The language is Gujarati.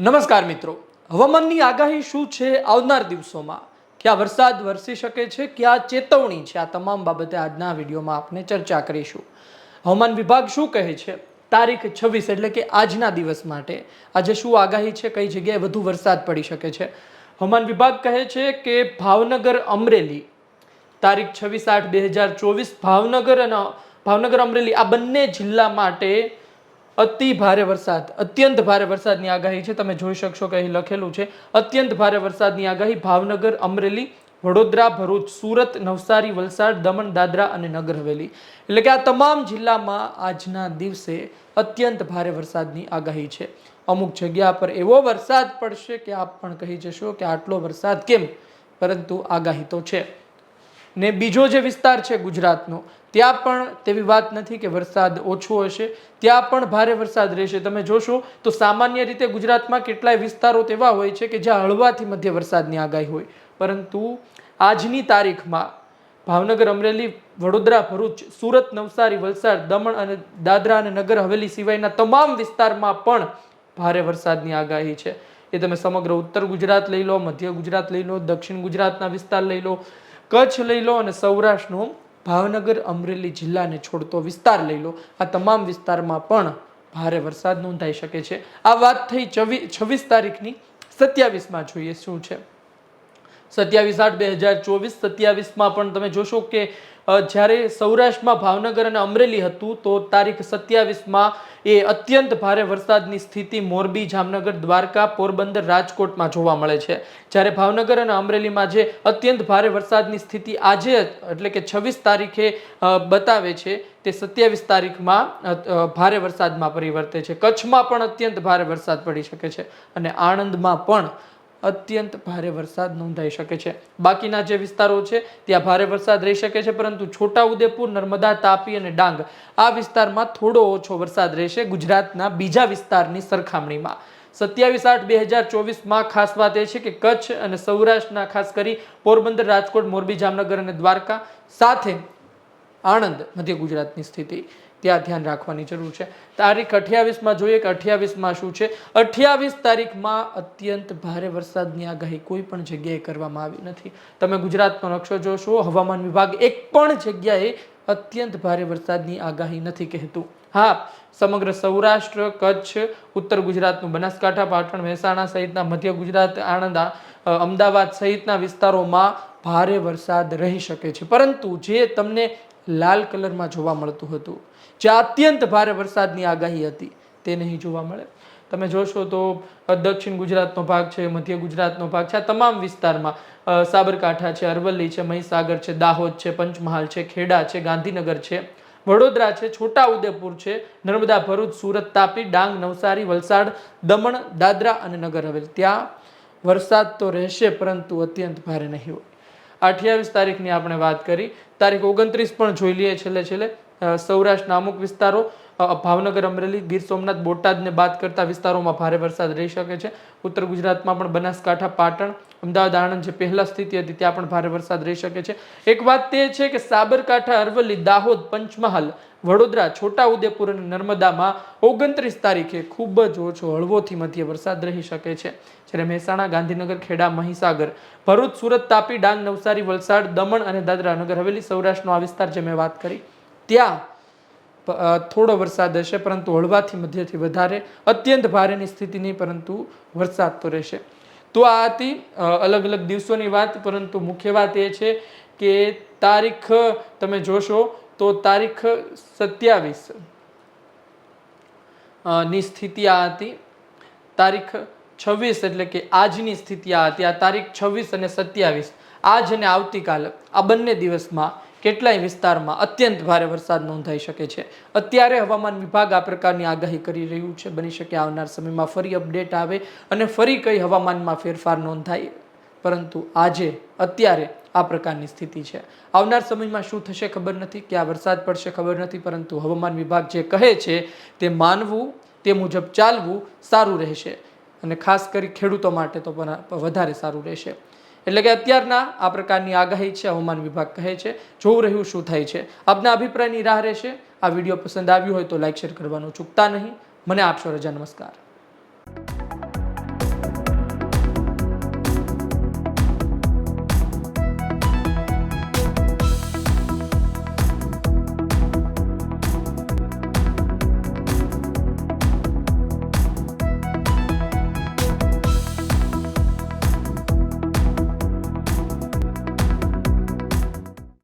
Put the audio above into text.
નમસ્કાર મિત્રો. હવામાનની આગાહી શું છે આવનાર દિવસોમાં? ક્યાં વરસાદ વરસી શકે છે? ક્યાં ચેતવણી છે? આ તમામ બાબતે આજના વિડીયોમાં આપણે ચર્ચા કરીશું. હવામાન વિભાગ શું કહે છે? તારીખ છવ્વીસ એટલે કે આજના દિવસ માટે. આજે શું આગાહી છે? કઈ જગ્યાએ વધુ વરસાદ પડી શકે છે? હવામાન વિભાગ કહે છે કે ભાવનગર અમરેલી, તારીખ છવ્વીસ આઠ બે હજાર ચોવીસ, ભાવનગર અને ભાવનગર અમરેલી આ બંને જિલ્લા માટે અતિ ભારે વરસાદ, અત્યંત ભારે વરસાદની આગાહી છે. તમે જોઈ શકશો કે અહીં લખેલું છે, અત્યંત ભારે વરસાદની આગાહી ભાવનગર, અમરેલી, વડોદરા, ભરૂચ, સુરત, નવસારી, વલસાડ, દમણ, દાદરા અને નગર હવેલી એટલે કે આ તમામ જિલ્લામાં આજના દિવસે અત્યંત ભારે વરસાદની આગાહી છે. અમુક જગ્યા પર એવો વરસાદ પડશે કે આપ પણ કહી જશો કે આટલો વરસાદ કેમ? પરંતુ આગાહી તો છે. ને બીજો જે વિસ્તાર છે ગુજરાતનો, ત્યાં પણ તેવી વાત નથી કે વરસાદ ઓછો હશે, ત્યાં પણ ભારે વરસાદ રહેશે. તમે જોશો તો સામાન્ય રીતે ગુજરાતમાં કેટલાય વિસ્તારો તેવા હોય છે કે જ્યાં હળવાથી મધ્ય વરસાદની આગાહી હોય. પરંતુ આજની તારીખમાં ભાવનગર, અમરેલી, વડોદરા, ભરૂચ, સુરત, નવસારી, વલસાડ, દમણ અને દાદરા અને નગર હવેલી સિવાયના તમામ વિસ્તારમાં પણ ભારે વરસાદની આગાહી છે. એ તમે સમગ્ર ઉત્તર ગુજરાત લઈ લો, મધ્ય ગુજરાત લઈ લો, દક્ષિણ ગુજરાતના વિસ્તાર લઈ લો કચ્છ લઈ લો અને સૌરાષ્ટ્રનો ભાવનગર, અમરેલી જિલ્લાને છોડતો વિસ્તાર લઈ લો. આ તમામ વિસ્તારમાં પણ ભારે વરસાદ નોંધાઈ શકે છે. આ વાત થઈ છવ્વીસ તારીખની. સત્યાવીસમાં જોઈએ શું છે. સત્યાવીસ આઠ બે હજાર ચોવીસ સત્યાવીસમાં પણ તમે જોશો કે જ્યારે સૌરાષ્ટ્રમાં ભાવનગર અને અમરેલી હતું, તો તારીખ સત્યાવીસમાં એ અત્યંત ભારે વરસાદની સ્થિતિ મોરબી, જામનગર, દ્વારકા, પોરબંદર, રાજકોટમાં જોવા મળે છે. જ્યારે ભાવનગર અને અમરેલીમાં જે અત્યંત ભારે વરસાદની સ્થિતિ આજે એટલે કે છવ્વીસ તારીખે બતાવે છે, તે સત્યાવીસ તારીખમાં ભારે વરસાદમાં પરિવર્તે છે. કચ્છમાં પણ અત્યંત ભારે વરસાદ પડી શકે છે. અને આણંદમાં પણ અત્યંત ભારે વરસાદ નોંધાઈ શકે છે. બાકીના જે વિસ્તારો છે, ત્યાં ભારે વરસાદ રહી શકે છે, પરંતુ છોટાઉદેપુર, નર્મદા, તાપી અને ડાંગ આ વિસ્તારમાં થોડો ઓછો વરસાદ રહેશે ગુજરાતના બીજા વિસ્તારની સરખામણીમાં. સત્યાવીસ આઠ બે હજાર ચોવીસમાં ખાસ વાત એ છે કે કચ્છ અને સૌરાષ્ટ્રના ખાસ કરી પોરબંદર, રાજકોટ, મોરબી, જામનગર અને દ્વારકા સાથે આણંદ, મધ્ય ગુજરાતની સ્થિતિ. ત્યાં ધ્યાન રાખવાની જરૂર છે. તારીખ અઠ્યાવીસમાં જોઈએ કે અઠ્યાવીસમાં શું છે? અઠ્યાવીસ તારીખમાં અત્યંત ભારે વરસાદની આગાહી કોઈ પણ જગ્યાએ કરવામાં આવી નથી. તમે ગુજરાતનો નકશો જોશો, હવામાન વિભાગ એક પણ જગ્યાએ અત્યંત ભારે વરસાદની આગાહી નથી કહેતું. હા, સમગ્ર સૌરાષ્ટ્ર, કચ્છ, ઉત્તર ગુજરાતનું બનાસકાંઠા, પાટણ, મહેસાણા સહિતના મધ્ય ગુજરાત, આણંદ અમદાવાદ સહિતના વિસ્તારોમાં ભારે વરસાદ રહી શકે છે. પરંતુ જે તમને લાલ કલરમાં જોવા મળતું હતું, જે અત્યંત ભારે વરસાદની આગાહી હતી, તે નહીં જોવા મળે. તમે જોશો તો દક્ષિણ ગુજરાતનો ભાગ છે, મધ્ય ગુજરાતનો ભાગ છે, આ તમામ વિસ્તારમાં સાબરકાંઠા છે, અરવલ્લી છે, મહીસાગર છે, દાહોદ છે, પંચમહાલ છે, ખેડા છે, ગાંધીનગર છે, વડોદરા છે, છોટા ઉદેપુર છે, નર્મદા, ભરૂચ, સુરત, તાપી, ડાંગ, નવસારી, વલસાડ, દમણ, દાદરા અને નગર. હવેલી ત્યાં વરસાદ તો રહેશે, પરંતુ અત્યંત ભારે નહીં હોય. અઠ્યાવીસ તારીખની આપણે વાત કરી. તારીખ ઓગણત્રીસ પણ જોઈ લઈએ છેલ્લે છેલ્લે. સૌરાષ્ટ્રના અમુક વિસ્તારો ભાવનગર અમરેલી ગીર સોમનાથ બોટાદને બાદ કરતા વિસ્તારોમાં ભારે વરસાદ રહી શકે છે. ઉત્તર ગુજરાતમાં પણ બનાસકાંઠા, પાટણ, અમદાવાદ, આણંદ જે પહેલા સ્થિતિ હતી ત્યાં પણ ભારે વરસાદ રહી શકે છે. એક વાત તે છે કે સાબરકાંઠા, અરવલ્લી, દાહોદ, પંચમહાલ, વડોદરા, છોટાઉદેપુર અને નર્મદામાં ઓગણત્રીસ તારીખે ખૂબ જ ઓછો હળવોથી મધ્ય વરસાદ રહી શકે છે. જ્યારે મહેસાણા, ગાંધીનગર, ખેડા, મહીસાગર, ભરૂચ, સુરત, તાપી, ડાંગ, નવસારી, વલસાડ, દમણ અને દાદરા નગર હવેલી સૌરાષ્ટ્રનો આ વિસ્તાર જે મેં વાત કરી, ત્યાં થોડો વરસાદ હશે, પરંતુ હળવાથી મધ્યથી વધારે, અત્યંત ભારેની સ્થિતિ પરંતુ વરસાદ તો રહેશે. તો આ હતી અલગ અલગ દિવસોની વાત, પરંતુ મુખ્ય વાત એ છે કે તારીખ, તમે જોશો તો તારીખ સત્યાવીસની સ્થિતિ આ હતી. તારીખ છવ્વીસ એટલે કે આજની સ્થિતિ આ હતી. આ તારીખ છવ્વીસ અને સત્યાવીસ, આજ અને આવતીકાલ, આ બંને દિવસમાં કેટલાય વિસ્તારમાં અત્યંત ભારે વરસાદ નોંધાઈ શકે છે. અત્યારે હવામાન વિભાગ આ પ્રકારની આગાહી કરી રહ્યું છે. બની શકે આવનાર સમયમાં ફરી અપડેટ આવે અને ફરી કઈ હવામાનમાં ફેરફાર નોંધાય. પરંતુ આજે, અત્યારે આ પ્રકારની સ્થિતિ છે. આવનાર સમયમાં શું થશે ખબર નથી, ક્યાં વરસાદ પડશે ખબર નથી, પરંતુ હવામાન વિભાગ જે કહે છે તે માનવું, તે મુજબ ચાલવું સારું રહેશે. અને ખાસ કરી ખેડૂતો માટે તો વધારે સારું રહેશે. એટલે કે અત્યારના આ પ્રકારની આગાહી છે હવામાન વિભાગ કહે છે, જોવું રહ્યું શું થાય છે. આપના અભિપ્રાયની રાહ રહેશે. આ વીડિયો પસંદ આવ્યો હોય તો લાઈક શેર કરવાનું ચૂકતા નહીં. મને આપશો રજા, નમસ્કાર.